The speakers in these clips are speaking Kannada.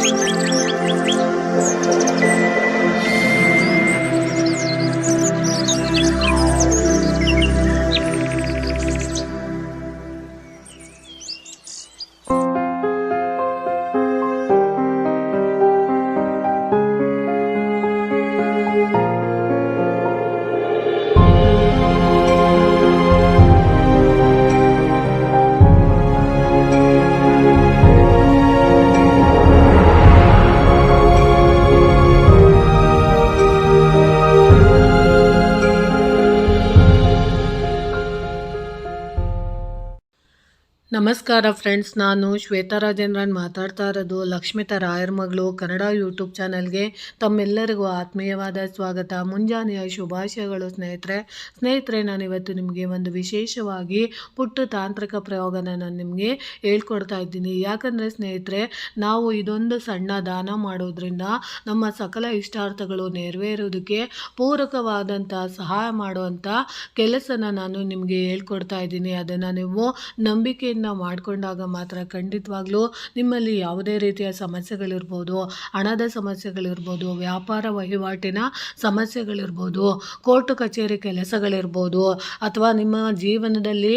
Música ನಮಸ್ಕಾರ ಫ್ರೆಂಡ್ಸ್, ನಾನು ಶ್ವೇತಾ ರಾಜೇಂದ್ರನ್ ಮಾತಾಡ್ತಾ ಇರೋದು ಲಕ್ಷ್ಮಿತಾ ರಾಯರ್ ಮಗಳು, ಕನ್ನಡ ಯೂಟ್ಯೂಬ್ ಚಾನಲ್ಗೆ ತಮ್ಮೆಲ್ಲರಿಗೂ ಆತ್ಮೀಯವಾದ ಸ್ವಾಗತ. ಮುಂಜಾನೆಯ ಶುಭಾಶಯಗಳು ಸ್ನೇಹಿತರೆ. ಸ್ನೇಹಿತರೆ ನಾನು ಇವತ್ತು ನಿಮಗೆ ಒಂದು ವಿಶೇಷವಾಗಿ ಪುಟ್ಟ ತಾಂತ್ರಿಕ ಪ್ರಯೋಗನ ನಾನು ನಿಮಗೆ ಹೇಳ್ಕೊಡ್ತಾ ಇದ್ದೀನಿ. ಯಾಕಂದರೆ ಸ್ನೇಹಿತರೆ, ನಾವು ಇದೊಂದು ಸಣ್ಣ ದಾನ ಮಾಡೋದ್ರಿಂದ ನಮ್ಮ ಸಕಲ ಇಷ್ಟಾರ್ಥಗಳು ನೆರವೇರೋದಕ್ಕೆ ಪೂರಕವಾದಂಥ ಸಹಾಯ ಮಾಡುವಂಥ ಕೆಲಸನ ನಾನು ನಿಮಗೆ ಹೇಳ್ಕೊಡ್ತಾ ಇದ್ದೀನಿ. ಅದನ್ನು ನೀವು ಮಾಡಿಕೊಂಡಾಗ ಮಾತ್ರ ಖಂಡಿತವಾಗ್ಲೂ ನಿಮ್ಮಲ್ಲಿ ಯಾವುದೇ ರೀತಿಯ ಸಮಸ್ಯೆಗಳಿರ್ಬೋದು, ಹಣದ ಸಮಸ್ಯೆಗಳಿರ್ಬೋದು, ವ್ಯಾಪಾರ ವಹಿವಾಟಿನ ಸಮಸ್ಯೆಗಳಿರ್ಬೋದು, ಕೋರ್ಟ್ ಕಚೇರಿ ಕೆಲಸಗಳಿರ್ಬೋದು, ಅಥವಾ ನಿಮ್ಮ ಜೀವನದಲ್ಲಿ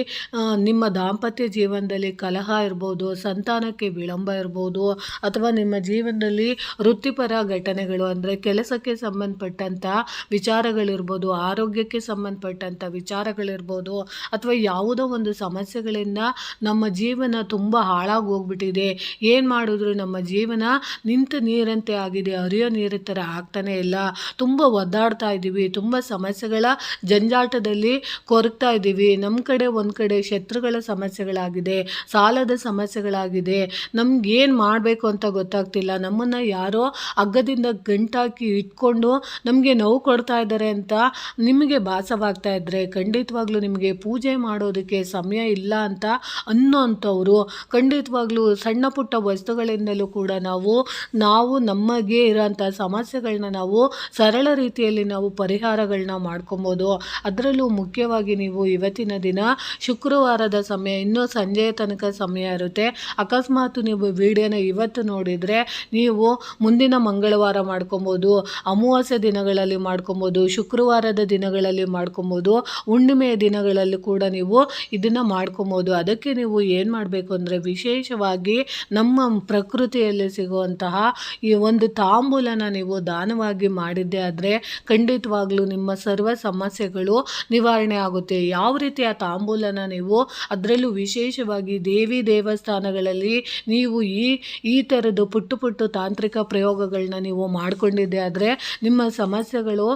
ನಿಮ್ಮ ದಾಂಪತ್ಯ ಜೀವನದಲ್ಲಿ ಕಲಹ ಇರ್ಬೋದು, ಸಂತಾನಕ್ಕೆ ವಿಳಂಬ ಇರ್ಬೋದು, ಅಥವಾ ನಿಮ್ಮ ಜೀವನದಲ್ಲಿ ವೃತ್ತಿಪರ ಘಟನೆಗಳು ಅಂದರೆ ಕೆಲಸಕ್ಕೆ ಸಂಬಂಧಪಟ್ಟಂಥ ವಿಚಾರಗಳಿರ್ಬೋದು, ಆರೋಗ್ಯಕ್ಕೆ ಸಂಬಂಧಪಟ್ಟಂಥ ವಿಚಾರಗಳಿರ್ಬೋದು, ಅಥವಾ ಯಾವುದೋ ಒಂದು ಸಮಸ್ಯೆಗಳಿಂದ ನಮ್ಮ ಜೀವನ ತುಂಬ ಹಾಳಾಗಿ ಹೋಗ್ಬಿಟ್ಟಿದೆ. ಏನು ಮಾಡಿದ್ರು ನಮ್ಮ ಜೀವನ ನಿಂತ ನೀರಂತೆ ಆಗಿದೆ. ಹರಿಯೋ ನೀರ ಥರ ಆಗ್ತಾನೆ ಇಲ್ಲ. ತುಂಬ ಒದ್ದಾಡ್ತಾ ಇದ್ದೀವಿ. ತುಂಬ ಸಮಸ್ಯೆಗಳ ಜಂಜಾಟದಲ್ಲಿ ಕೊರಗ್ತಾ ಇದ್ದೀವಿ. ನಮ್ಮ ಕಡೆ ಒಂದು ಕಡೆ ಶತ್ರುಗಳ ಸಮಸ್ಯೆಗಳಾಗಿದೆ. ಸಾಲದ ಸಮಸ್ಯೆಗಳಾಗಿದೆ. ನಮ್ಗೆ ಏನು ಮಾಡಬೇಕು ಅಂತ ಗೊತ್ತಾಗ್ತಿಲ್ಲ. ನಮ್ಮನ್ನು ಯಾರೋ ಹಗ್ಗದಿಂದ ಗಂಟಾಕಿ ಇಟ್ಕೊಂಡು ನಮಗೆ ನೋವು ಕೊಡ್ತಾ ಇದ್ದಾರೆ ಅಂತ ನಿಮಗೆ ಭಾಸವಾಗ್ತಾ ಇದ್ದರೆ ಖಂಡಿತವಾಗ್ಲೂ ನಿಮಗೆ ಪೂಜೆ ಮಾಡೋದಕ್ಕೆ ಸಮಯ ಇಲ್ಲ ಅಂತ ಅನ್ನೋ ಅಂಥವ್ರು ಖಂಡಿತವಾಗ್ಲೂ ಸಣ್ಣ ಪುಟ್ಟ ವಸ್ತುಗಳಿಂದಲೂ ಕೂಡ ನಾವು ನಾವು ನಮಗೆ ಇರೋಂಥ ಸಮಸ್ಯೆಗಳನ್ನ ನಾವು ಸರಳ ರೀತಿಯಲ್ಲಿ ನಾವು ಪರಿಹಾರಗಳನ್ನ ಮಾಡ್ಕೊಬೋದು. ಅದರಲ್ಲೂ ಮುಖ್ಯವಾಗಿ ನೀವು ಇವತ್ತಿನ ದಿನ ಶುಕ್ರವಾರದ ಸಮಯ, ಇನ್ನೂ ಸಂಜೆಯ ತನಕ ಸಮಯ ಇರುತ್ತೆ. ಅಕಸ್ಮಾತ್ ನೀವು ವಿಡಿಯೋನ ಇವತ್ತು ನೋಡಿದರೆ ನೀವು ಮುಂದಿನ ಮಂಗಳವಾರ ಮಾಡ್ಕೊಬೋದು, ಅಮಾವಾಸ್ಯ ದಿನಗಳಲ್ಲಿ ಮಾಡ್ಕೊಬೋದು, ಶುಕ್ರವಾರದ ದಿನಗಳಲ್ಲಿ ಮಾಡ್ಕೊಬೋದು, ಹುಣ್ಣಿಮೆಯ ದಿನಗಳಲ್ಲಿ ಕೂಡ ನೀವು ಇದನ್ನು ಮಾಡ್ಕೊಬೋದು. ಅದಕ್ಕೆ ನೀವು ಏನು ಮಾಡಬೇಕು ಅಂದರೆ ವಿಶೇಷವಾಗಿ ನಮ್ಮ ಪ್ರಕೃತಿಯಲ್ಲಿ ಸಿಗುವಂತಹ ಈ ಒಂದು ತಾಂಬೂಲನ ನೀವು ದಾನವಾಗಿ ಮಾಡಿದ್ದೆ ಆದರೆ ಖಂಡಿತವಾಗ್ಲೂ ನಿಮ್ಮ ಸರ್ವ ಸಮಸ್ಯೆಗಳು ನಿವಾರಣೆ ಆಗುತ್ತೆ. ಯಾವ ರೀತಿಯ ತಾಂಬೂಲನ ನೀವು ಅದರಲ್ಲೂ ವಿಶೇಷವಾಗಿ ದೇವಿ ದೇವಸ್ಥಾನಗಳಲ್ಲಿ ನೀವು ಈ ಈ ಥರದ್ದು ಪುಟ್ಟು ಪುಟ್ಟು ತಾಂತ್ರಿಕ ಪ್ರಯೋಗಗಳನ್ನ ನೀವು ಮಾಡಿಕೊಂಡಿದ್ದೆ ಆದರೆ ನಿಮ್ಮ ಸಮಸ್ಯೆಗಳು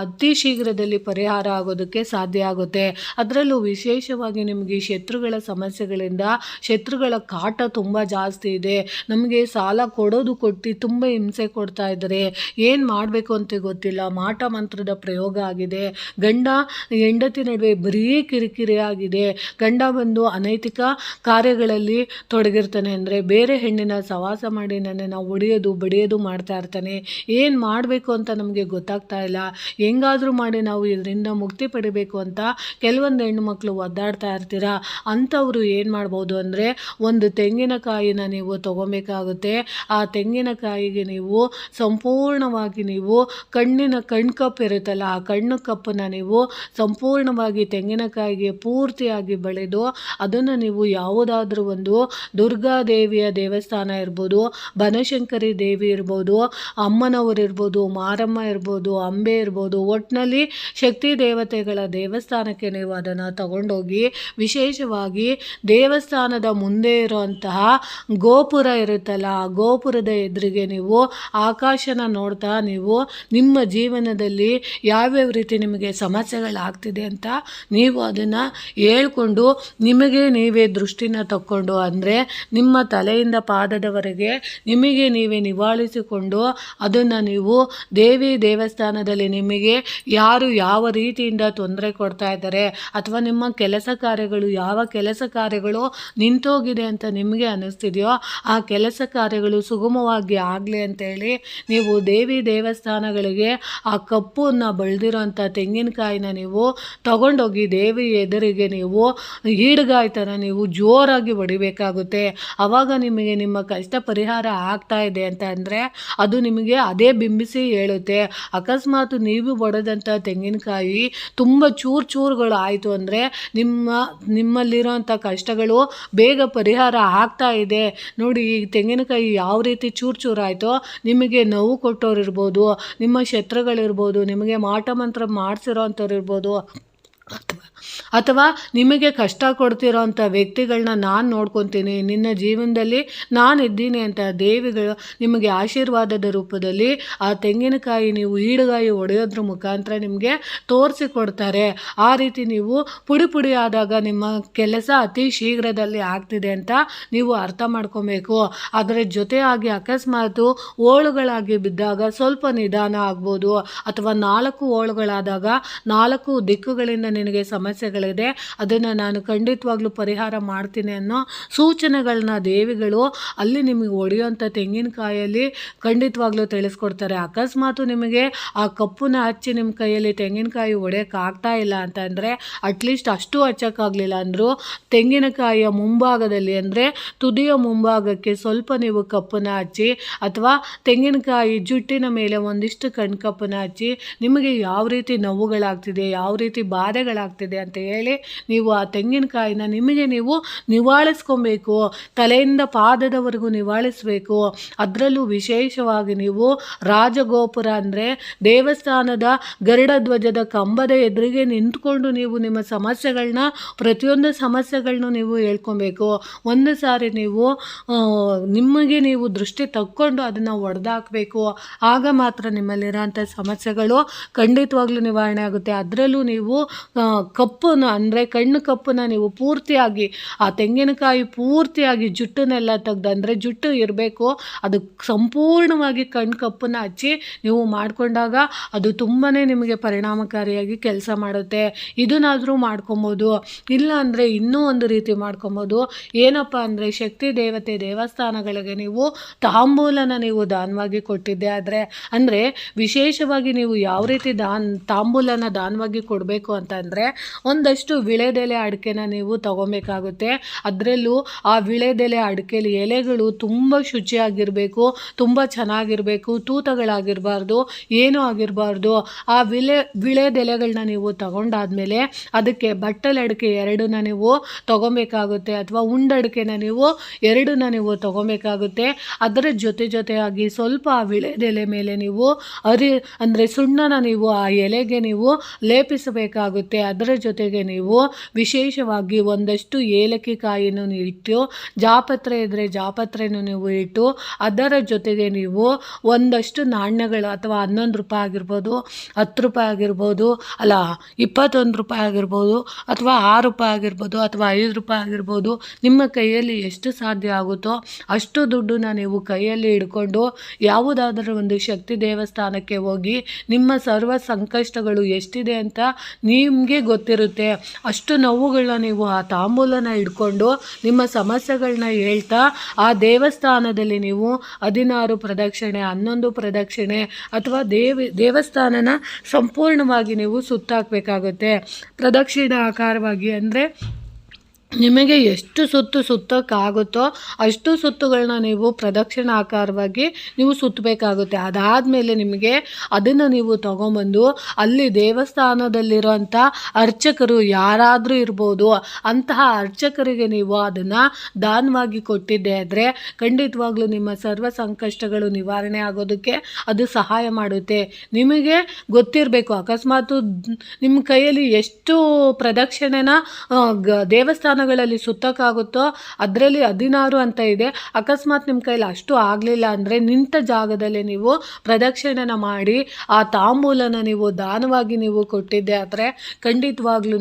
ಅತಿ ಶೀಘ್ರದಲ್ಲಿ ಪರಿಹಾರ ಆಗೋದಕ್ಕೆ ಸಾಧ್ಯ ಆಗುತ್ತೆ. ಅದರಲ್ಲೂ ವಿಶೇಷವಾಗಿ ನಿಮಗೆ ಶತ್ರುಗಳ ಸಮಸ್ಯೆಗಳಿಂದ ಶತ್ರುಗಳ ಕಾಟ ತುಂಬ ಜಾಸ್ತಿ ಇದೆ. ನಮಗೆ ಸಾಲ ಕೊಡೋದು ಕೊಟ್ಟು ತುಂಬ ಹಿಂಸೆ ಕೊಡ್ತಾ ಇದ್ದಾರೆ. ಏನು ಮಾಡಬೇಕು ಅಂತ ಗೊತ್ತಿಲ್ಲ. ಮಾಟ ಮಂತ್ರದ ಪ್ರಯೋಗ ಆಗಿದೆ. ಗಂಡ ಹೆಂಡತಿ ನಡುವೆ ಬರೀ ಕಿರಿಕಿರಿ ಆಗಿದೆ. ಗಂಡ ಬಂದು ಅನೈತಿಕ ಕಾರ್ಯಗಳಲ್ಲಿ ತೊಡಗಿರ್ತಾನೆ ಅಂದರೆ ಬೇರೆ ಹೆಣ್ಣಿನ ಸವಾಸ ಮಾಡಿ ನನ್ನನ್ನು ಒಡೆಯೋದು ಬಡಿಯೋದು ಮಾಡ್ತಾ ಇರ್ತಾನೆ. ಏನು ಮಾಡಬೇಕು ಅಂತ ನಮಗೆ ಗೊತ್ತಾಗ್ತಾ ಇಲ್ಲ. ಹೆಂಗಾದರೂ ಮಾಡಿ ನಾವು ಇದರಿಂದ ಮುಕ್ತಿ ಪಡಿಬೇಕು ಅಂತ ಕೆಲವೊಂದು ಹೆಣ್ಣು ಮಕ್ಕಳು ಒದ್ದಾಡ್ತಾ ಇರ್ತೀರ? ಅಂಥವ್ರು ಏನು ಮಾಡ್ಬೋದು ಅಂದರೆ ಒಂದು ತೆಂಗಿನಕಾಯಿನ ನೀವು ತೊಗೊಬೇಕಾಗುತ್ತೆ. ಆ ತೆಂಗಿನಕಾಯಿಗೆ ನೀವು ಸಂಪೂರ್ಣವಾಗಿ ನೀವು ಕಣ್ಣಿನ ಕಣ್ಣು ಕಪ್ಪು ಇರುತ್ತಲ್ಲ, ಆ ಕಣ್ಣು ಕಪ್ಪನ್ನು ನೀವು ಸಂಪೂರ್ಣವಾಗಿ ತೆಂಗಿನಕಾಯಿಗೆ ಪೂರ್ತಿಯಾಗಿ ಬೆಳೆದು ಅದನ್ನು ನೀವು ಯಾವುದಾದ್ರೂ ಒಂದು ದುರ್ಗಾದೇವಿಯ ದೇವಸ್ಥಾನ ಇರ್ಬೋದು, ಬನಶಂಕರಿ ದೇವಿ ಇರ್ಬೋದು, ಅಮ್ಮನವರು ಇರ್ಬೋದು, ಮಾರಮ್ಮ ಇರ್ಬೋದು, ಅಂಬೆ ಇರ್ಬೋದು ಒಟ್ಟಿನಲ್ಲಿ ಶಕ್ತಿ ದೇವತೆಗಳ ದೇವಸ್ಥಾನಕ್ಕೆ ನೀವು ಅದನ್ನು ತಗೊಂಡೋಗಿ ವಿಶೇಷವಾಗಿ ದೇವಸ್ಥಾನದ ಮುಂದೆ ಇರುವಂತಹ ಗೋಪುರ ಇರುತ್ತಲ್ಲ, ಆ ಗೋಪುರದ ಎದುರಿಗೆ ನೀವು ಆಕಾಶನ ನೋಡ್ತಾ ನೀವು ನಿಮ್ಮ ಜೀವನದಲ್ಲಿ ಯಾವ್ಯಾವ ರೀತಿ ನಿಮಗೆ ಸಮಸ್ಯೆಗಳಾಗ್ತಿದೆ ಅಂತ ನೀವು ಅದನ್ನು ಹೇಳ್ಕೊಂಡು ನಿಮಗೆ ನೀವೇ ದೃಷ್ಟಿನ ತಕ್ಕೊಂಡು ಅಂದರೆ ನಿಮ್ಮ ತಲೆಯಿಂದ ಪಾದದವರೆಗೆ ನಿಮಗೆ ನೀವೇ ನಿವಾಳಿಸಿಕೊಂಡು ಅದನ್ನು ನೀವು ದೇವಿ ದೇವಸ್ಥಾನದಲ್ಲಿ ನಿಮಗೆ ಯಾರು ಯಾವ ರೀತಿಯಿಂದ ತೊಂದರೆ ಕೊಡ್ತಾ ಇದ್ದಾರೆ ಅಥವಾ ನಿಮ್ಮ ಕೆಲಸ ಕಾರ್ಯಗಳು ಯಾವ ಕೆಲಸ ಕಾರ್ಯಗಳು ಕಾರ್ಯಗಳು ನಿಂತೋಗಿದೆ ಅಂತ ನಿಮಗೆ ಅನ್ನಿಸ್ತಿದೆಯೋ ಆ ಕೆಲಸ ಕಾರ್ಯಗಳು ಸುಗಮವಾಗಿ ಆಗಲಿ ಅಂತೇಳಿ ನೀವು ದೇವಿ ದೇವಸ್ಥಾನಗಳಿಗೆ ಆ ಕಪ್ಪನ್ನು ಬೆಳೆದಿರೋಂಥ ತೆಂಗಿನಕಾಯಿನ ನೀವು ತಗೊಂಡೋಗಿ ದೇವಿ ಎದುರಿಗೆ ನೀವು ಈಡ್ಗಾಯಿ ಥರ ನೀವು ಜೋರಾಗಿ ಹೊಡಿಬೇಕಾಗುತ್ತೆ. ಆವಾಗ ನಿಮಗೆ ನಿಮ್ಮ ಕಷ್ಟ ಪರಿಹಾರ ಆಗ್ತಾ ಇದೆ ಅಂತ ಅದು ನಿಮಗೆ ಅದೇ ಬಿಂಬಿಸಿ ಹೇಳುತ್ತೆ. ಅಕಸ್ಮಾತ್ ನೀವು ಬಡದಂಥ ತೆಂಗಿನಕಾಯಿ ತುಂಬ ಚೂರು ಚೂರುಗಳು ಆಯಿತು ಅಂದರೆ ನಿಮ್ಮ ನಿಮ್ಮಲ್ಲಿರೋಂಥ ಕಷ್ಟಗಳು ಬೇಗ ಪರಿಹಾರ ಆಗ್ತಾ ಇದೆ. ನೋಡಿ, ಈ ತೆಂಗಿನಕಾಯಿ ಯಾವ ರೀತಿ ಚೂರು ಚೂರಾಯಿತೋ ನಿಮಗೆ ನೋವು ಕೊಟ್ಟವ್ರು ಇರ್ಬೋದು ನಿಮ್ಮ ಶತ್ರುಗಳಿರ್ಬೋದು, ನಿಮಗೆ ಮಾಟ ಮಂತ್ರ ಮಾಡಿಸಿರೋ ಅಂಥವ್ರು ಇರ್ಬೋದು ಅಥವಾ ಅಥವಾ ನಿಮಗೆ ಕಷ್ಟ ಕೊಡ್ತಿರೋ ಅಂಥ ವ್ಯಕ್ತಿಗಳನ್ನ ನಾನು ನೋಡ್ಕೊತೀನಿ. ನಿನ್ನ ಜೀವನದಲ್ಲಿ ನಾನು ಇದ್ದೀನಿ ಅಂತ ದೇವಿಗಳು ನಿಮಗೆ ಆಶೀರ್ವಾದದ ರೂಪದಲ್ಲಿ ಆ ತೆಂಗಿನಕಾಯಿ ನೀವು ಈಡುಗಾಯಿ ಒಡೆಯೋದ್ರ ಮುಖಾಂತರ ನಿಮಗೆ ತೋರಿಸಿಕೊಡ್ತಾರೆ. ಆ ರೀತಿ ನೀವು ಪುಡಿ ಪುಡಿ ಆದಾಗ ನಿಮ್ಮ ಕೆಲಸ ಅತಿ ಶೀಘ್ರದಲ್ಲಿ ಆಗ್ತಿದೆ ಅಂತ ನೀವು ಅರ್ಥ ಮಾಡ್ಕೊಬೇಕು. ಅದರ ಜೊತೆಯಾಗಿ ಅಕಸ್ಮಾತು ಓಳುಗಳಾಗಿ ಬಿದ್ದಾಗ ಸ್ವಲ್ಪ ನಿಧಾನ ಆಗ್ಬೋದು. ಅಥವಾ ನಾಲ್ಕು ಓಳುಗಳಾದಾಗ ನಾಲ್ಕು ದಿಕ್ಕುಗಳಿಂದ ನಿನಗೆ ಸಮಸ್ಯೆಗಳಿದೆ ಅದನ್ನು ನಾನು ಖಂಡಿತವಾಗ್ಲೂ ಪರಿಹಾರ ಮಾಡ್ತೀನಿ ಅನ್ನೋ ಸೂಚನೆಗಳನ್ನ ದೇವಿಗಳು ಅಲ್ಲಿ ನಿಮಗೆ ಒಡೆಯುವಂಥ ತೆಂಗಿನಕಾಯಲ್ಲಿ ಖಂಡಿತವಾಗ್ಲೂ ತಿಳಿಸ್ಕೊಡ್ತಾರೆ. ಅಕಸ್ಮಾತು ನಿಮಗೆ ಆ ಕಪ್ಪನ್ನ ಹಚ್ಚಿ ನಿಮ್ಮ ಕೈಯಲ್ಲಿ ತೆಂಗಿನಕಾಯಿ ಒಡೆಯೋಕ್ಕಾಗ್ತಾ ಇಲ್ಲ ಅಂತಂದರೆ ಅಟ್ಲೀಸ್ಟ್ ಅಷ್ಟು ಹಚ್ಚೋಕ್ಕಾಗಲಿಲ್ಲ ಅಂದರೂ, ತೆಂಗಿನಕಾಯಿಯ ಮುಂಭಾಗದಲ್ಲಿ ಅಂದರೆ ತುದಿಯ ಮುಂಭಾಗಕ್ಕೆ ಸ್ವಲ್ಪ ನೀವು ಕಪ್ಪನ್ನ ಹಚ್ಚಿ ಅಥವಾ ತೆಂಗಿನಕಾಯಿ ಜುಟ್ಟಿನ ಮೇಲೆ ಒಂದಿಷ್ಟು ಕಣ್ಕಪ್ಪನ್ನ ಹಚ್ಚಿ ನಿಮಗೆ ಯಾವ ರೀತಿ ನೋವುಗಳಾಗ್ತಿದೆ, ಯಾವ ರೀತಿ ಬಾಧೆಗಳಾಗ್ತಿದೆ ಅಂತ ಹೇಳಿ ನೀವು ಆ ತೆಂಗಿನಕಾಯಿನ ನಿಮಗೆ ನೀವು ನಿವಾಳಿಸ್ಕೊಬೇಕು ತಲೆಯಿಂದ ಪಾದದವರೆಗೂ ನಿವಾಳಿಸಬೇಕು. ಅದರಲ್ಲೂ ವಿಶೇಷವಾಗಿ ನೀವು ರಾಜಗೋಪುರ ಅಂದರೆ ದೇವಸ್ಥಾನದ ಗರುಡ ಧ್ವಜದ ಕಂಬದ ಎದುರಿಗೆ ನಿಂತ್ಕೊಂಡು ನೀವು ನಿಮ್ಮ ಸಮಸ್ಯೆಗಳನ್ನ ಪ್ರತಿಯೊಂದು ಸಮಸ್ಯೆಗಳನ್ನೂ ನೀವು ಹೇಳ್ಕೊಬೇಕು. ಒಂದು ಸಾರಿ ನೀವು ನಿಮಗೆ ನೀವು ದೃಷ್ಟಿ ತಕ್ಕೊಂಡು ಅದನ್ನು ಒಡೆದಾಕಬೇಕು. ಆಗ ಮಾತ್ರ ನಿಮ್ಮಲ್ಲಿರೋಂಥ ಸಮಸ್ಯೆಗಳು ಖಂಡಿತವಾಗ್ಲೂ ನಿವಾರಣೆ ಆಗುತ್ತೆ. ಅದರಲ್ಲೂ ನೀವು ಆ, ಕಪ್ಪನ್ನು, ಅಂದರೆ ಕಣ್ಣು ಕಪ್ಪನ್ನು ನೀವು ಪೂರ್ತಿಯಾಗಿ, ಆ ತೆಂಗಿನಕಾಯಿ ಪೂರ್ತಿಯಾಗಿ ಜುಟ್ಟನ್ನೆಲ್ಲ ತೆಗ್ದು, ಅಂದರೆ ಜುಟ್ಟು ಇರಬೇಕು, ಅದು ಸಂಪೂರ್ಣವಾಗಿ ಕಣ್ಣು ಕಪ್ಪನ್ನು ಹಚ್ಚಿ ನೀವು ಮಾಡಿಕೊಂಡಾಗ ಅದು ತುಂಬಾ ನಿಮಗೆ ಪರಿಣಾಮಕಾರಿಯಾಗಿ ಕೆಲಸ ಮಾಡುತ್ತೆ. ಇದನ್ನಾದರೂ ಮಾಡ್ಕೊಬೋದು. ಇಲ್ಲ ಅಂದರೆ ಇನ್ನೂ ಒಂದು ರೀತಿ ಮಾಡ್ಕೊಬೋದು. ಏನಪ್ಪ ಅಂದರೆ ಶಕ್ತಿ ದೇವತೆ ದೇವಸ್ಥಾನಗಳಿಗೆ ನೀವು ತಾಂಬೂಲನ ನೀವು ದಾನವಾಗಿ ಕೊಟ್ಟಿದ್ದೆ ಆದರೆ, ಅಂದರೆ ವಿಶೇಷವಾಗಿ ನೀವು ಯಾವ ರೀತಿ ದಾನ್, ತಾಂಬೂಲನ ದಾನವಾಗಿ ಕೊಡಬೇಕು ಅಂತಂದರೆ ಒಂದಷ್ಟು ವಿಳೆದೆಲೆ ಅಡಿಕೆನ ನೀವು ತಗೊಬೇಕಾಗುತ್ತೆ. ಅದರಲ್ಲೂ ಆ ವಿಳೆದೆಲೆ ಅಡಿಕೆಲಿ ಎಲೆಗಳು ತುಂಬ ಶುಚಿಯಾಗಿರಬೇಕು, ತುಂಬ ಚೆನ್ನಾಗಿರಬೇಕು, ತೂತಗಳಾಗಿರಬಾರ್ದು, ಏನೂ ಆಗಿರಬಾರ್ದು. ಆ ವಿಳೆ ವಿಳೆದೆಲೆಗಳನ್ನ ನೀವು ತಗೊಂಡಾದ್ಮೇಲೆ ಅದಕ್ಕೆ ಬಟ್ಟಲಡಿಕೆ ಎರಡನ್ನ ನೀವು ತಗೊಬೇಕಾಗುತ್ತೆ ಅಥವಾ ಉಂಡಡಿಕೆನ ನೀವು ಎರಡನ್ನ ನೀವು ತಗೊಬೇಕಾಗುತ್ತೆ. ಅದರ ಜೊತೆ ಜೊತೆಯಾಗಿ ಸ್ವಲ್ಪ ಆ ವಿಳೆದೆಲೆ ಮೇಲೆ ನೀವು ಅರಿ, ಅಂದರೆ ಸುಣ್ಣನ ನೀವು ಆ ಎಲೆಗೆ ನೀವು ಲೇಪಿಸಬೇಕಾಗುತ್ತೆ. ಅದರ ಜೊತೆಗೆ ನೀವು ವಿಶೇಷವಾಗಿ ಒಂದಷ್ಟು ಏಲಕ್ಕಿ ಕಾಯಿಯನ್ನು ಇಟ್ಟು, ಜಾಪತ್ರೆ ಇದ್ದರೆ ಜಾಪತ್ರೆನೂ ನೀವು ಇಟ್ಟು, ಅದರ ಜೊತೆಗೆ ನೀವು ಒಂದಷ್ಟು ನಾಣ್ಯಗಳು ಅಥವಾ ಹನ್ನೊಂದು ರೂಪಾಯಿ ಆಗಿರ್ಬೋದು, ಹತ್ತು ರೂಪಾಯಿ ಆಗಿರ್ಬೋದು, ಅಲ್ಲ, ಇಪ್ಪತ್ತೊಂದು ರೂಪಾಯಿ ಆಗಿರ್ಬೋದು, ಅಥವಾ ಆರು ರೂಪಾಯಿ ಆಗಿರ್ಬೋದು, ಅಥವಾ ಐದು ರೂಪಾಯಿ ಆಗಿರ್ಬೋದು, ನಿಮ್ಮ ಕೈಯಲ್ಲಿ ಎಷ್ಟು ಸಾಧ್ಯ ಆಗುತ್ತೋ ಅಷ್ಟು ದುಡ್ಡನ್ನ ನೀವು ಕೈಯಲ್ಲಿ ಹಿಡ್ಕೊಂಡು ಯಾವುದಾದರೂ ಒಂದು ಶಕ್ತಿ ದೇವಸ್ಥಾನಕ್ಕೆ ಹೋಗಿ ನಿಮ್ಮ ಸರ್ವ ಸಂಕಷ್ಟಗಳು ಎಷ್ಟಿದೆ ಅಂತ ನಿಮಗೆ ಗೊತ್ತಿರುತ್ತೆ. ಅಷ್ಟು ನೋವುಗಳನ್ನ ನೀವು ಆ ತಾಂಬೂಲನ ಹಿಡ್ಕೊಂಡು ನಿಮ್ಮ ಸಮಸ್ಯೆಗಳನ್ನ ಹೇಳ್ತಾ ಆ ದೇವಸ್ಥಾನದಲ್ಲಿ ನೀವು ಹದಿನಾರು ಪ್ರದಕ್ಷಿಣೆ, ಹನ್ನೊಂದು ಪ್ರದಕ್ಷಿಣೆ ಅಥವಾ ದೇವಿ, ದೇವಸ್ಥಾನನ ಸಂಪೂರ್ಣವಾಗಿ ನೀವು ಸುತ್ತಾಕಬೇಕಾಗುತ್ತೆ. ಪ್ರದಕ್ಷಿಣೆ ಆಕಾರವಾಗಿ ಅಂದರೆ ನಿಮಗೆ ಎಷ್ಟು ಸುತ್ತು ಸುತ್ತಕ್ಕಾಗುತ್ತೋ ಅಷ್ಟು ಸುತ್ತುಗಳನ್ನ ನೀವು ಪ್ರದಕ್ಷಿಣಾಕಾರವಾಗಿ ನೀವು ಸುತ್ತಬೇಕಾಗುತ್ತೆ. ಅದಾದಮೇಲೆ ನಿಮಗೆ ಅದನ್ನು ನೀವು ತಗೊಂಬಂದು ಅಲ್ಲಿ ದೇವಸ್ಥಾನದಲ್ಲಿರೋಂಥ ಅರ್ಚಕರು ಯಾರಾದರೂ ಇರ್ಬೋದು ಅಂತಹ ಅರ್ಚಕರಿಗೆ ನೀವು ಅದನ್ನು ದಾನವಾಗಿ ಕೊಟ್ಟಿದ್ದೆ ಆದರೆ ಖಂಡಿತವಾಗ್ಲೂ ನಿಮ್ಮ ಸರ್ವ ಸಂಕಷ್ಟಗಳು ನಿವಾರಣೆ ಆಗೋದಕ್ಕೆ ಅದು ಸಹಾಯ ಮಾಡುತ್ತೆ. ನಿಮಗೆ ಗೊತ್ತಿರಬೇಕು ಅಕಸ್ಮಾತು ನಿಮ್ಮ ಕೈಯಲ್ಲಿ ಎಷ್ಟು ಪ್ರದಕ್ಷಿಣೆನ ಆ, ಗ ದೇವಸ್ಥಾನಗಳಲ್ಲಿ ಸುತ್ತಕ್ಕಾಗುತ್ತೋ ಅದರಲ್ಲಿ ಹದಿನಾರು ಅಂತ ಇದೆ. ಅಕಸ್ಮಾತ್ ನಿಮ್ಮ ಕೈಲಿ ಅಷ್ಟು ಆಗಲಿಲ್ಲ ಅಂದರೆ ನಿಂತ ಜಾಗದಲ್ಲಿ ನೀವು ಪ್ರದಕ್ಷಿಣೆನ ಮಾಡಿ, ಆ ತಾಂಬೂಲನ ನೀವು ದಾನವಾಗಿ ನೀವು ಕೊಟ್ಟಿದ್ದೆ ಆದರೆ ಖಂಡಿತವಾಗ್ಲೂ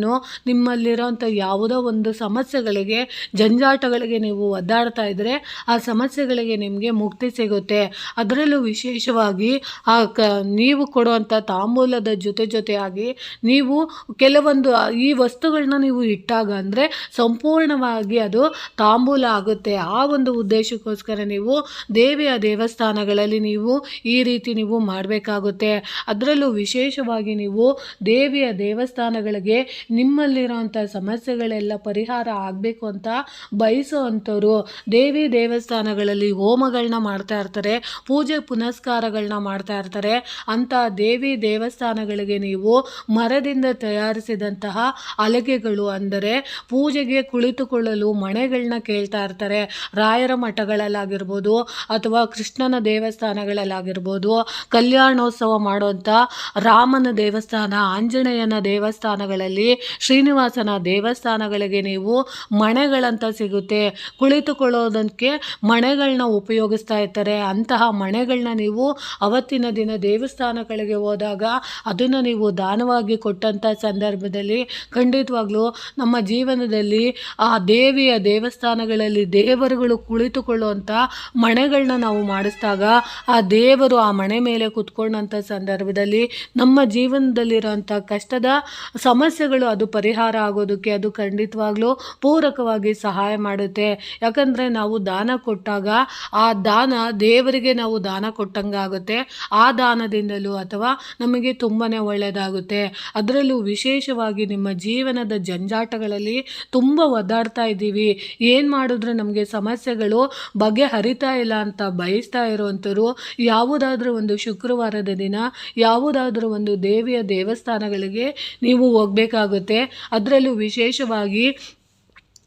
ನಿಮ್ಮಲ್ಲಿರೋಂಥ ಯಾವುದೋ ಒಂದು ಸಮಸ್ಯೆಗಳಿಗೆ, ಜಂಜಾಟಗಳಿಗೆ ನೀವು ಒದ್ದಾಡ್ತಾ ಇದ್ದರೆ ಆ ಸಮಸ್ಯೆಗಳಿಗೆ ನಿಮಗೆ ಮುಕ್ತಿ ಸಿಗುತ್ತೆ. ಅದರಲ್ಲೂ ವಿಶೇಷವಾಗಿ ಆ ಕ, ನೀವು ಕೊಡುವಂಥ ತಾಂಬೂಲದ ಜೊತೆ ಜೊತೆಯಾಗಿ ನೀವು ಕೆಲವೊಂದು ಈ ವಸ್ತುಗಳನ್ನ ನೀವು ಇಟ್ಟಾಗ ಅಂದರೆ ಸಂಪೂರ್ಣವಾಗಿ ಅದು ತಾಂಬೂಲ ಆಗುತ್ತೆ. ಆ ಒಂದು ಉದ್ದೇಶಕ್ಕೋಸ್ಕರ ನೀವು ದೇವಿಯ ದೇವಸ್ಥಾನಗಳಲ್ಲಿ ನೀವು ಈ ರೀತಿ ನೀವು ಮಾಡಬೇಕಾಗುತ್ತೆ. ಅದರಲ್ಲೂ ವಿಶೇಷವಾಗಿ ನೀವು ದೇವಿಯ ದೇವಸ್ಥಾನಗಳಿಗೆ ನಿಮ್ಮಲ್ಲಿರೋಂಥ ಸಮಸ್ಯೆಗಳೆಲ್ಲ ಪರಿಹಾರ ಆಗಬೇಕು ಅಂತ ಬಯಸೋ ಅಂಥವ್ರು ದೇವಿ ದೇವಸ್ಥಾನಗಳಲ್ಲಿ ಹೋಮಗಳನ್ನ ಮಾಡ್ತಾ ಇರ್ತಾರೆ, ಪೂಜೆ ಪುನಸ್ಕಾರಗಳನ್ನ ಮಾಡ್ತಾ ಇರ್ತಾರೆ. ಅಂಥ ದೇವಿ ದೇವಸ್ಥಾನಗಳಿಗೆ ನೀವು ಮರದಿಂದ ತಯಾರಿಸಿದಂತಹ ಅಲಗೆಗಳು ಅಂದರೆ ಪೂಜೆಗೆ ಕುಳಿತುಕೊಳ್ಳಲು ಮಣೆಗಳನ್ನ ಕೇಳ್ತಾ ಇರ್ತಾರೆ. ರಾಯರ ಮಠಗಳಲ್ಲಾಗಿರ್ಬೋದು ಅಥವಾ ಕೃಷ್ಣನ ದೇವಸ್ಥಾನಗಳಲ್ಲಾಗಿರ್ಬೋದು, ಕಲ್ಯಾಣೋತ್ಸವ ಮಾಡುವಂಥ ರಾಮನ ದೇವಸ್ಥಾನ, ಆಂಜನೇಯನ ದೇವಸ್ಥಾನಗಳಲ್ಲಿ, ಶ್ರೀನಿವಾಸನ ದೇವಸ್ಥಾನಗಳಿಗೆ ನೀವು ಮಣೆಗಳಂತ ಸಿಗುತ್ತೆ. ಕುಳಿತುಕೊಳ್ಳೋದಕ್ಕೆ ಮಣೆಗಳನ್ನ ಉಪಯೋಗಿಸ್ತಾ ಇರ್ತಾರೆ. ಅಂತಹ ಮಣೆಗಳನ್ನ ನೀವು ಅವತ್ತಿನ ದಿನ ದೇವಸ್ಥಾನಗಳಿಗೆ ಹೋದಾಗ ಅದನ್ನು ನೀವು ದಾನವಾಗಿ ಕೊಟ್ಟಂಥ ಸಂದರ್ಭದಲ್ಲಿ ಖಂಡಿತವಾಗ್ಲೂ ನಮ್ಮ ಜೀವನದಲ್ಲಿ ಆ ದೇವಿಯ ದೇವಸ್ಥಾನಗಳಲ್ಲಿ ದೇವರುಗಳು ಕುಳಿತುಕೊಳ್ಳುವಂಥ ಮಣೆಗಳನ್ನ ನಾವು ಮಾಡಿಸಿದಾಗ ಆ ದೇವರು ಆ ಮಣೆ ಮೇಲೆ ಕುತ್ಕೊಂಡಂಥ ಸಂದರ್ಭದಲ್ಲಿ ನಮ್ಮ ಜೀವನದಲ್ಲಿರೋಂಥ ಕಷ್ಟದ ಸಮಸ್ಯೆಗಳು ಅದು ಪರಿಹಾರ ಆಗೋದಕ್ಕೆ ಅದು ಖಂಡಿತವಾಗ್ಲೂ ಪೂರಕವಾಗಿ ಸಹಾಯ ಮಾಡುತ್ತೆ. ಯಾಕಂದರೆ ನಾವು ದಾನ ಕೊಟ್ಟಾಗ ಆ ದಾನ ದೇವರಿಗೆ ನಾವು ದಾನ ಕೊಟ್ಟಂಗಾಗುತ್ತೆ. ಆ ದಾನದಿಂದಲೂ ಅಥವಾ ನಮಗೆ ತುಂಬಾ ಒಳ್ಳೆಯದಾಗುತ್ತೆ ಅದರಲ್ಲೂ ವಿಶೇಷವಾಗಿ ನಿಮ್ಮ ಜೀವನದ ಜಂಜಾಟಗಳಲ್ಲಿ ತುಂಬ ಒದ್ದಾಡ್ತಾ ಇದ್ದೀವಿ. ಏನು ಮಾಡಿದ್ರೆ ನಮಗೆ ಸಮಸ್ಯೆಗಳು ಬಗೆಹರಿತಾ ಇಲ್ಲ ಅಂತ ಬಯಸ್ತಾ ಇರುವಂಥವ್ರು ಯಾವುದಾದ್ರೂ ಒಂದು ಶುಕ್ರವಾರದ ದಿನ, ಯಾವುದಾದ್ರೂ ಒಂದು ದೇವಿಯ ದೇವಸ್ಥಾನಗಳಿಗೆ ನೀವು ಹೋಗಬೇಕಾಗುತ್ತೆ. ಅದರಲ್ಲೂ ವಿಶೇಷವಾಗಿ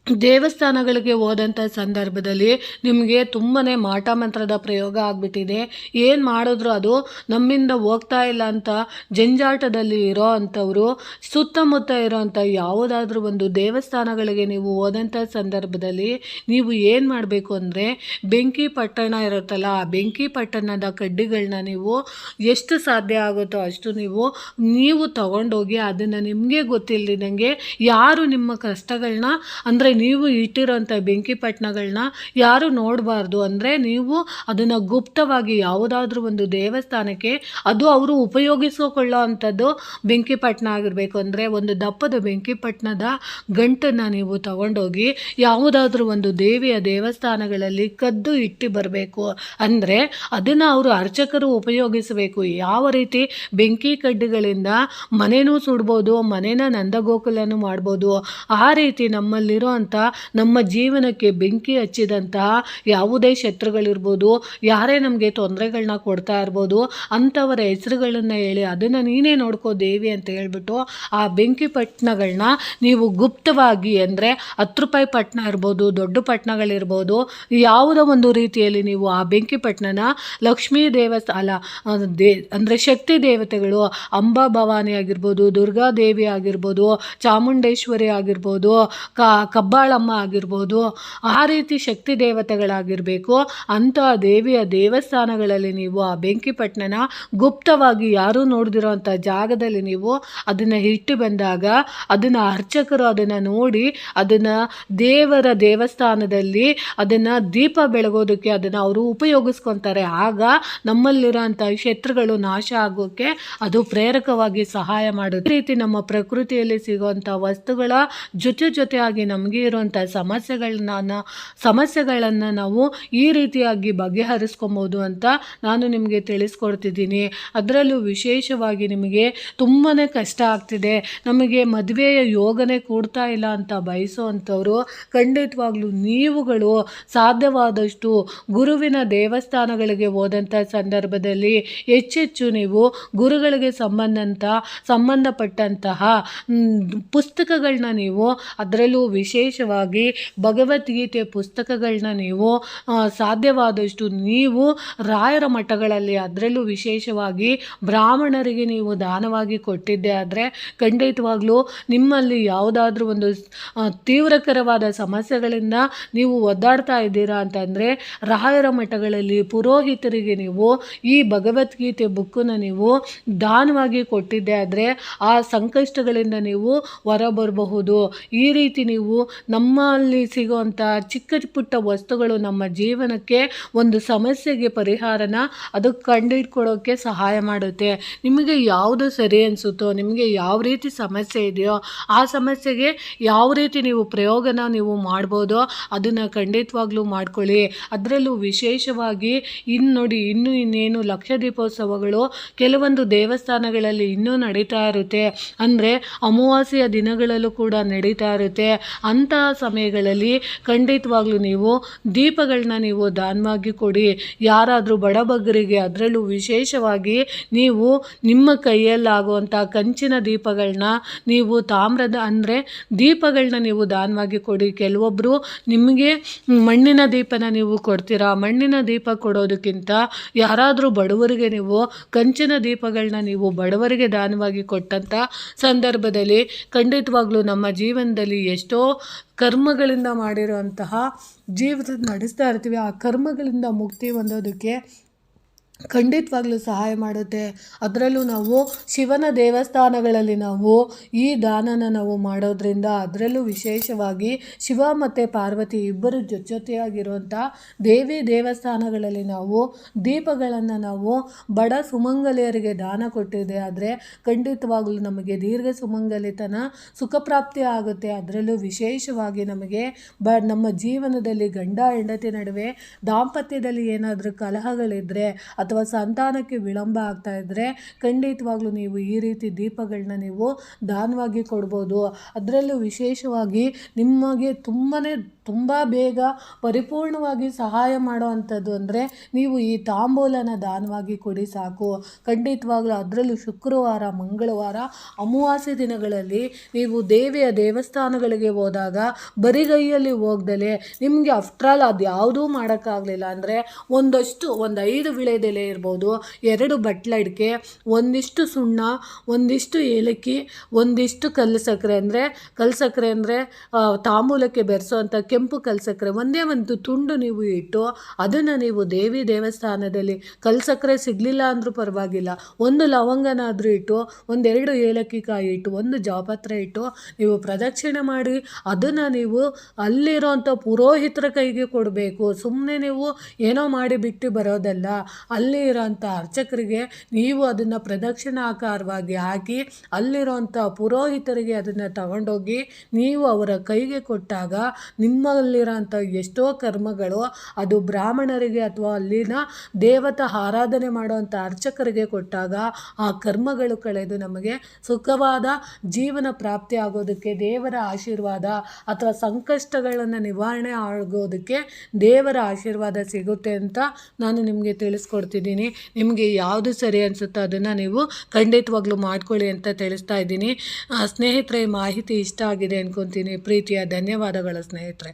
ದೇವಸ್ಥಾನಗಳಿಗೆ ಹೋದಂಥ ಸಂದರ್ಭದಲ್ಲಿ ನಿಮಗೆ ತುಂಬಾ ಮಾಟ ಮಂತ್ರದ ಪ್ರಯೋಗ ಆಗಿಬಿಟ್ಟಿದೆ. ಏನು ಮಾಡಿದ್ರು ಅದು ನಮ್ಮಿಂದ ಹೋಗ್ತಾ ಇಲ್ಲ ಅಂತ ಜಂಜಾಟದಲ್ಲಿ ಇರೋ ಅಂಥವರು ಸುತ್ತಮುತ್ತ ಇರೋವಂಥ ಯಾವುದಾದ್ರೂ ಒಂದು ದೇವಸ್ಥಾನಗಳಿಗೆ ನೀವು ಹೋದಂಥ ಸಂದರ್ಭದಲ್ಲಿ ನೀವು ಏನು ಮಾಡಬೇಕು ಅಂದರೆ ಬೆಂಕಿ ಪಟ್ಟಣ ಇರುತ್ತಲ್ಲ, ಆ ಬೆಂಕಿ ಪಟ್ಟಣದ ಕಡ್ಡಿಗಳನ್ನ ನೀವು ಎಷ್ಟು ಸಾಧ್ಯ ಆಗುತ್ತೋ ಅಷ್ಟು ನೀವು ನೀವು ತಗೊಂಡೋಗಿ ಅದನ್ನು ನಿಮಗೆ ಗೊತ್ತಿಲ್ಲದಂಗೆ ಯಾರು ನಿಮ್ಮ ಕಷ್ಟಗಳನ್ನ ಅಂದರೆ ನೀವು ಇಟ್ಟಿರೋಂಥ ಬೆಂಕಿ ಪಟ್ಟಣಗಳನ್ನ ಯಾರು ನೋಡಬಾರ್ದು. ಅಂದರೆ ನೀವು ಅದನ್ನು ಗುಪ್ತವಾಗಿ ಯಾವುದಾದ್ರೂ ಒಂದು ದೇವಸ್ಥಾನಕ್ಕೆ ಅದು ಅವರು ಉಪಯೋಗಿಸಿಕೊಳ್ಳೋ ಅಂಥದ್ದು ಬೆಂಕಿ ಪಟ್ಟಣ ಆಗಿರಬೇಕು. ಅಂದರೆ ಒಂದು ದಪ್ಪದ ಬೆಂಕಿ ಪಟ್ಟಣದ ಗಂಟನ್ನು ನೀವು ತಗೊಂಡೋಗಿ ಯಾವುದಾದ್ರೂ ಒಂದು ದೇವಿಯ ದೇವಸ್ಥಾನಗಳಲ್ಲಿ ಕದ್ದು ಇಟ್ಟು ಬರಬೇಕು. ಅಂದರೆ ಅದನ್ನು ಅವರು ಅರ್ಚಕರು ಉಪಯೋಗಿಸಬೇಕು. ಯಾವ ರೀತಿ ಬೆಂಕಿ ಕಡ್ಡಿಗಳಿಂದ ಮನೆನೂ ಸುಡ್ಬೋದು, ಮನೆನ ನಂದಗೋಕುಲನೂ ಮಾಡ್ಬೋದು, ಆ ರೀತಿ ನಮ್ಮಲ್ಲಿರೋ ಅಂಥ ನಮ್ಮ ಜೀವನಕ್ಕೆ ಬೆಂಕಿ ಹಚ್ಚಿದಂತಹ ಯಾವುದೇ ಶತ್ರುಗಳಿರ್ಬೋದು, ಯಾರೇ ನಮಗೆ ತೊಂದರೆಗಳನ್ನ ಕೊಡ್ತಾ ಇರ್ಬೋದು, ಅಂಥವರ ಹೆಸರುಗಳನ್ನು ಹೇಳಿ ಅದನ್ನು ನೀನೇ ನೋಡ್ಕೋ ದೇವಿ ಅಂತ ಹೇಳ್ಬಿಟ್ಟು ಆ ಬೆಂಕಿ ಪಟ್ಟಣಗಳನ್ನ ನೀವು ಗುಪ್ತವಾಗಿ ಅಂದರೆ ಹತ್ತು ರೂಪಾಯಿ ಪಟ್ಟಣ ಇರ್ಬೋದು, ದೊಡ್ಡ ಪಟ್ಟಣಗಳಿರ್ಬೋದು ಯಾವುದೋ ಒಂದು ರೀತಿಯಲ್ಲಿ ನೀವು ಆ ಬೆಂಕಿ ಪಟ್ಟಣನ ಲಕ್ಷ್ಮೀ ದೇವಸ್ಥಾನ ಅಲ್ಲ ದೇ ಅಂದರೆ ಶಕ್ತಿ ದೇವತೆಗಳು ಅಂಬಾ ಭವಾನಿ ಆಗಿರ್ಬೋದು ದುರ್ಗಾದೇವಿ ಆಗಿರ್ಬೋದು, ಚಾಮುಂಡೇಶ್ವರಿ ಆಗಿರ್ಬೋದು, ಕ ಕಬ್ಬಾಳಮ್ಮ ಆಗಿರ್ಬೋದು, ಆ ರೀತಿ ಶಕ್ತಿ ದೇವತೆಗಳಾಗಿರಬೇಕು, ಅಂಥ ದೇವಿಯ ದೇವಸ್ಥಾನಗಳಲ್ಲಿ ನೀವು ಆ ಬೆಂಕಿಪಟ್ಟಣನ ಗುಪ್ತವಾಗಿ ಯಾರೂ ನೋಡ್ದಿರೋ ಅಂಥ ಜಾಗದಲ್ಲಿ ನೀವು ಅದನ್ನು ಇಟ್ಟು ಬಂದಾಗ, ಅದನ್ನು ಅರ್ಚಕರು ಅದನ್ನು ನೋಡಿ, ಅದನ್ನು ದೇವರ ದೇವಸ್ಥಾನದಲ್ಲಿ ಅದನ್ನು ದೀಪ ಬೆಳಗೋದಕ್ಕೆ ಅದನ್ನು ಅವರು ಉಪಯೋಗಿಸ್ಕೊತಾರೆ. ಆಗ ನಮ್ಮಲ್ಲಿರೋಂಥ ಶತ್ರುಗಳು ನಾಶ ಆಗೋಕ್ಕೆ ಅದು ಪ್ರೇರಕವಾಗಿ ಸಹಾಯ ಮಾಡುತ್ತೆ. ರೀತಿ ನಮ್ಮ ಪ್ರಕೃತಿಯಲ್ಲಿ ಸಿಗುವಂಥ ವಸ್ತುಗಳ ಜೊತೆ ಜೊತೆಯಾಗಿ ನಮಗೆ ಇರುವಂಥ ಸಮಸ್ಯೆಗಳನ್ನ ಸಮಸ್ಯೆಗಳನ್ನು ನಾವು ಈ ರೀತಿಯಾಗಿ ಬಗೆಹರಿಸ್ಕೊಬೋದು ಅಂತ ನಾನು ನಿಮಗೆ ತಿಳಿಸ್ಕೊಡ್ತಿದ್ದೀನಿ. ಅದರಲ್ಲೂ ವಿಶೇಷವಾಗಿ ನಿಮಗೆ ತುಂಬಾ ಕಷ್ಟ ಆಗ್ತಿದೆ. ನಮಗೆ ಮದುವೆಯ ಯೋಗನೇ ಕೂಡ್ತಾ ಇಲ್ಲ ಅಂತ ಬಯಸುವಂಥವರು ಖಂಡಿತವಾಗ್ಲೂ ನೀವುಗಳು ಸಾಧ್ಯವಾದಷ್ಟು ಗುರುವಿನ ದೇವಸ್ಥಾನಗಳಿಗೆ ಹೋದಂಥ ಸಂದರ್ಭದಲ್ಲಿ ಹೆಚ್ಚೆಚ್ಚು ನೀವು ಗುರುಗಳಿಗೆ ಸಂಬಂಧಂತ, ಸಂಬಂಧಪಟ್ಟಂತಹ ಪುಸ್ತಕಗಳನ್ನ ನೀವು ಅದರಲ್ಲೂ ವಿಶೇಷವಾಗಿ ಭಗವದ್ಗೀತೆ ಪುಸ್ತಕಗಳನ್ನ ನೀವು ಸಾಧ್ಯವಾದಷ್ಟು ನೀವು ರಾಯರ ಮಠಗಳಲ್ಲಿ ಅದರಲ್ಲೂ ವಿಶೇಷವಾಗಿ ಬ್ರಾಹ್ಮಣರಿಗೆ ನೀವು ದಾನವಾಗಿ ಕೊಟ್ಟಿದ್ದೆ. ಆದರೆ ಖಂಡಿತವಾಗ್ಲೂ ನಿಮ್ಮಲ್ಲಿ ಯಾವುದಾದ್ರೂ ಒಂದು ತೀವ್ರಕರವಾದ ಸಮಸ್ಯೆಗಳಿಂದ ನೀವು ಒದ್ದಾಡ್ತಾ ಇದ್ದೀರಾ ಅಂತಂದರೆ ರಾಯರ ಮಠಗಳಲ್ಲಿ ಪುರೋಹಿತರಿಗೆ ನೀವು ಈ ಭಗವದ್ಗೀತೆ ಬುಕ್ಕನ್ನು ನೀವು ದಾನವಾಗಿ ಕೊಟ್ಟಿದ್ದೆ. ಆದರೆ ಆ ಸಂಕಷ್ಟಗಳಿಂದ ನೀವು ಹೊರಬರಬಹುದು. ಈ ರೀತಿ ನೀವು ನಮ್ಮಲ್ಲಿ ಸಿಗುವಂಥ ಚಿಕ್ಕ ಪುಟ್ಟ ವಸ್ತುಗಳು ನಮ್ಮ ಜೀವನಕ್ಕೆ ಒಂದು ಸಮಸ್ಯೆಗೆ ಪರಿಹಾರನ ಅದು ಕಂಡುಹಿಡ್ಕೊಳ್ಳೋಕ್ಕೆ ಸಹಾಯ ಮಾಡುತ್ತೆ. ನಿಮಗೆ ಯಾವುದು ಸರಿ ಅನಿಸುತ್ತೋ, ನಿಮಗೆ ಯಾವ ರೀತಿ ಸಮಸ್ಯೆ ಇದೆಯೋ, ಆ ಸಮಸ್ಯೆಗೆ ಯಾವ ರೀತಿ ನೀವು ಪ್ರಯೋಗನ ನೀವು ಮಾಡ್ಬೋದು ಅದನ್ನು ಖಂಡಿತವಾಗ್ಲೂ ಮಾಡ್ಕೊಳ್ಳಿ. ಅದರಲ್ಲೂ ವಿಶೇಷವಾಗಿ ಇನ್ನು ನೋಡಿ, ಇನ್ನೂ ಇನ್ನೇನು ಲಕ್ಷ ದೀಪೋತ್ಸವಗಳು ಕೆಲವೊಂದು ದೇವಸ್ಥಾನಗಳಲ್ಲಿ ಇನ್ನೂ ನಡೀತಾ ಇರುತ್ತೆ. ಅಂದರೆ ಅಮಾವಾಸ್ಯೆಯ ದಿನಗಳಲ್ಲೂ ಕೂಡ ನಡೀತಾ ಇರುತ್ತೆ. ಅಂತಹ ಸಮಯಗಳಲ್ಲಿ ಖಂಡಿತವಾಗ್ಲೂ ನೀವು ದೀಪಗಳನ್ನ ನೀವು ದಾನವಾಗಿ ಕೊಡಿ. ಯಾರಾದರೂ ಬಡಬಗ್ಗರಿಗೆ ಅದರಲ್ಲೂ ವಿಶೇಷವಾಗಿ ನೀವು ನಿಮ್ಮ ಕೈಯಲ್ಲಾಗುವಂಥ ಕಂಚಿನ ದೀಪಗಳನ್ನ ನೀವು ತಾಮ್ರದ ಅಂದರೆ ದೀಪಗಳನ್ನ ನೀವು ದಾನವಾಗಿ ಕೊಡಿ. ಕೆಲವೊಬ್ಬರು ನಿಮಗೆ ಮಣ್ಣಿನ ದೀಪನ ನೀವು ಕೊಡ್ತೀರಾ? ಮಣ್ಣಿನ ದೀಪ ಕೊಡೋದಕ್ಕಿಂತ ಯಾರಾದರೂ ಬಡವರಿಗೆ ನೀವು ಕಂಚಿನ ದೀಪಗಳನ್ನ ನೀವು ಬಡವರಿಗೆ ದಾನವಾಗಿ ಕೊಟ್ಟಂಥ ಸಂದರ್ಭದಲ್ಲಿ ಖಂಡಿತವಾಗ್ಲೂ ನಮ್ಮ ಜೀವನದಲ್ಲಿ ಎಷ್ಟೋ ಕರ್ಮಗಳಿಂದ ಮಾಡಿರುವಂತಹ ಜೀವಿತ ನಡೆಸ್ತಾ ಇರ್ತೀವಿ. ಆ ಕರ್ಮಗಳಿಂದ ಮುಕ್ತಿ ಹೊಂದೋದಕ್ಕೆ ಖಂಡಿತವಾಗ್ಲೂ ಸಹಾಯ ಮಾಡುತ್ತೆ. ಅದರಲ್ಲೂ ನಾವು ಶಿವನ ದೇವಸ್ಥಾನಗಳಲ್ಲಿ ನಾವು ಈ ದಾನನ ನಾವು ಮಾಡೋದ್ರಿಂದ ಅದರಲ್ಲೂ ವಿಶೇಷವಾಗಿ ಶಿವ ಮತ್ತು ಪಾರ್ವತಿ ಇಬ್ಬರು ಜೊತೆಯಾಗಿರುವಂಥ ದೇವಿ ದೇವಸ್ಥಾನಗಳಲ್ಲಿ ನಾವು ದೀಪಗಳನ್ನು ನಾವು ಬಡ ಸುಮಂಗಲಿಯರಿಗೆ ದಾನ ಕೊಟ್ಟಿದೆ. ಆದರೆ ಖಂಡಿತವಾಗಲೂ ನಮಗೆ ದೀರ್ಘ ಸುಮಂಗಲಿತನ ಸುಖಪ್ರಾಪ್ತಿ ಆಗುತ್ತೆ. ಅದರಲ್ಲೂ ವಿಶೇಷವಾಗಿ ನಮಗೆ ಬ ನಮ್ಮ ಜೀವನದಲ್ಲಿ ಗಂಡ ಹೆಂಡತಿ ನಡುವೆ ದಾಂಪತ್ಯದಲ್ಲಿ ಏನಾದರೂ ಕಲಹಗಳಿದ್ದರೆ ಅಥವಾ ಸಂತಾನಕ್ಕೆ ವಿಳಂಬ ಆಗ್ತಾ ಇದ್ದರೆ ಖಂಡಿತವಾಗ್ಲೂ ನೀವು ಈ ರೀತಿ ದೀಪಗಳನ್ನ ನೀವು ದಾನವಾಗಿ ಕೊಡ್ಬೋದು. ಅದರಲ್ಲೂ ವಿಶೇಷವಾಗಿ ನಿಮಗೆ ತುಂಬಾ ತುಂಬ ಬೇಗ ಪರಿಪೂರ್ಣವಾಗಿ ಸಹಾಯ ಮಾಡೋ ಅಂಥದ್ದು ಅಂದರೆ ನೀವು ಈ ತಾಂಬೂಲನ ದಾನವಾಗಿ ಕೊಡಿ ಸಾಕು. ಖಂಡಿತವಾಗ್ಲೂ ಅದರಲ್ಲೂ ಶುಕ್ರವಾರ, ಮಂಗಳವಾರ, ಅಮಾವಾಸ್ಯೆ ದಿನಗಳಲ್ಲಿ ನೀವು ದೇವಿಯ ದೇವಸ್ಥಾನಗಳಿಗೆ ಹೋದಾಗ ಬರಿಗೈಯಲ್ಲಿ ಹೋಗ್ದಲೆ ನಿಮಗೆ ಅಫ್ಟ್ರಾಲ್ ಅದು ಯಾವುದೂ ಮಾಡೋಕ್ಕಾಗಲಿಲ್ಲ ಅಂದರೆ ಒಂದಷ್ಟು ಒಂದು ಐದು ವಿಳೆದೆಲೆ ಇರ್ಬೋದು. ಎರಡು ಬಟ್ಲಡಿಕೆ ಒಂದಿಷ್ಟು ಸುಣ್ಣ, ಒಂದಿಷ್ಟು ಏಲಕ್ಕಿ, ಒಂದಿಷ್ಟು ಕಲ್ಲು ಸಕ್ಕರೆ ಅಂದರೆ ಕಲ್ಲು ಸಕ್ಕರೆ ಅಂದರೆ ತಾಂಬೂಲಕ್ಕೆ ಬೆರೆಸೋವಂಥ ಕೆಂಪು ಕಲ್ಲು ಸಕ್ಕರೆ ಒಂದೇ ಒಂದು ತುಂಡು ನೀವು ಇಟ್ಟು ಅದನ್ನು ನೀವು ದೇವಿ ದೇವಸ್ಥಾನದಲ್ಲಿ ಕಲ್ಲು ಸಕ್ಕರೆ ಸಿಗಲಿಲ್ಲ ಅಂದರೂ ಪರವಾಗಿಲ್ಲ. ಒಂದು ಲವಂಗನಾದರೂ ಇಟ್ಟು, ಒಂದೆರಡು ಏಲಕ್ಕಿ ಕಾಯಿ ಇಟ್ಟು, ಒಂದು ಜಾಪತ್ರೆ ಇಟ್ಟು ನೀವು ಪ್ರದಕ್ಷಿಣೆ ಮಾಡಿ ಅದನ್ನು ನೀವು ಅಲ್ಲಿರೋಂಥ ಪುರೋಹಿತರ ಕೈಗೆ ಕೊಡಬೇಕು. ಸುಮ್ಮನೆ ನೀವು ಏನೋ ಮಾಡಿ ಬಿಟ್ಟು ಬರೋದಲ್ಲ. ಅಲ್ಲಿ ಇರೋಂಥ ಅರ್ಚಕರಿಗೆ ನೀವು ಅದನ್ನು ಪ್ರದಕ್ಷಿಣಾಕಾರವಾಗಿ ಹಾಕಿ ಅಲ್ಲಿರೋಂಥ ಪುರೋಹಿತರಿಗೆ ಅದನ್ನು ತಗೊಂಡೋಗಿ ನೀವು ಅವರ ಕೈಗೆ ಕೊಟ್ಟಾಗ ನಿಮ್ಮಲ್ಲಿರೋಂಥ ಎಷ್ಟೋ ಕರ್ಮಗಳು ಅದು ಬ್ರಾಹ್ಮಣರಿಗೆ ಅಥವಾ ಅಲ್ಲಿನ ದೇವತಾ ಆರಾಧನೆ ಮಾಡುವಂಥ ಅರ್ಚಕರಿಗೆ ಕೊಟ್ಟಾಗ ಆ ಕರ್ಮಗಳು ಕಳೆದು ನಮಗೆ ಸುಖವಾದ ಜೀವನ ಪ್ರಾಪ್ತಿ ಆಗೋದಕ್ಕೆ, ದೇವರ ಆಶೀರ್ವಾದ ಅಥವಾ ಸಂಕಷ್ಟಗಳನ್ನು ನಿವಾರಣೆ ಆಗೋದಕ್ಕೆ ದೇವರ ಆಶೀರ್ವಾದ ಸಿಗುತ್ತೆ ಅಂತ ನಾನು ನಿಮಗೆ ತಿಳಿಸ್ಕೊಡ್ತಿದ್ದೀನಿ ನಿಮಗೆ ಯಾವುದು ಸರಿ ಅನಿಸುತ್ತೋ ಅದನ್ನು ನೀವು ಖಂಡಿತವಾಗ್ಲೂ ಮಾಡ್ಕೊಳ್ಳಿ ಅಂತ ತಿಳಿಸ್ತಾ ಇದ್ದೀನಿ. ಸ್ನೇಹಿತರೆ ಮಾಹಿತಿ ಇಷ್ಟ ಆಗಿದೆ ಅನ್ಕೊತೀನಿ. ಪ್ರೀತಿಯ ಧನ್ಯವಾದಗಳು ಸ್ನೇಹಿತರೆ.